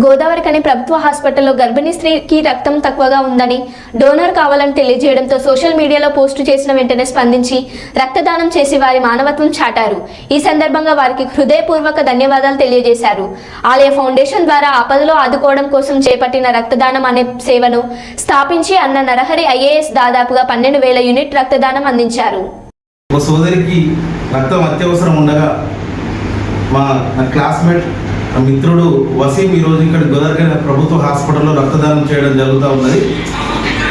గోదావరి గోదావరికని ప్రభుత్వ హాస్పిటల్లో గర్భిణీ స్త్రీకి రక్తం తక్కువగా ఉందని డోనర్ కావాలని తెలియజేయడంతో సోషల్ మీడియాలో పోస్టు చేసిన వెంటనే స్పందించి రక్తదానం చేసి వారి మానవత్వం చాటారు. ఈ సందర్భంగా వారికి హృదయపూర్వక ధన్యవాదాలు తెలియజేశారు. ఆలయ ఫౌండేషన్ ద్వారా ఆపదలో ఆదుకోవడం కోసం చేపట్టిన రక్తదానం అనే సేవను స్థాపించి అన్న నరహరి ఐఏఎస్ దాదాపుగా పన్నెండు వేల యూనిట్ రక్తదానం అందించారు. సోదరికి రక్తం అత్యవసరం ఉండగా మా క్లాస్మేట్ మిత్రుడు వసీం ఈరోజు ఇక్కడ గోదావరి ప్రభుత్వ హాస్పిటల్లో రక్తదానం చేయడం జరుగుతూ ఉన్నది.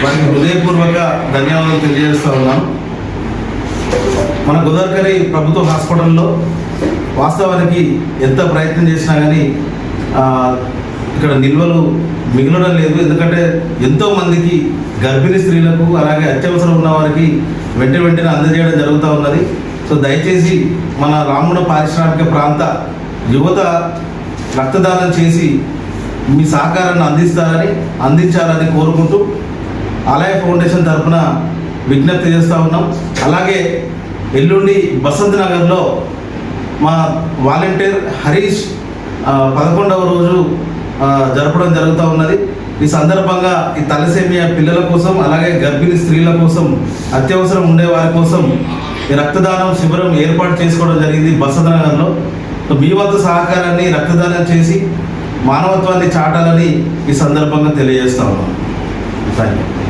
వారికి హృదయపూర్వక ధన్యవాదాలు తెలియజేస్తూ ఉన్నాను మన గోదావరి ప్రభుత్వ హాస్పిటల్లో వాస్తవానికి ఎంత ప్రయత్నం చేసినా కానీ ఇక్కడ నిల్వలు మిగలడం లేదు. ఎందుకంటే ఎంతో మందికి గర్భిణీ స్త్రీలకు అలాగే అత్యవసరం ఉన్న వారికి వెంట వెంటనే అందజేయడం జరుగుతూ ఉన్నది. సో దయచేసి మన రాముడ పారిశ్రామిక ప్రాంత యువత రక్తదానం చేసి మీ సహకారాన్ని అందిస్తారని అందించాలని కోరుకుంటూ ఆలయ ఫౌండేషన్ తరఫున విజ్ఞప్తి చేస్తూ ఉన్నాం. అలాగే ఎల్లుండి బసంత్ నగర్లో మా వాలంటీర్ హరీష్ పదకొండవ రోజు జరపడం జరుగుతూ ఉన్నది. ఈ సందర్భంగా ఈ తలసేమియా పిల్లల కోసం అలాగే గర్భిణీ స్త్రీల కోసం అత్యవసరం ఉండే వారి కోసం ఈ రక్తదానం శిబిరం ఏర్పాటు చేసుకోవడం జరిగింది బసంత్ నగర్లో. మీ సహకారాన్ని రక్తదానం చేసి మానవత్వాన్ని చాటాలని ఈ సందర్భంగా తెలియజేస్తా ఉన్నాను. Thank you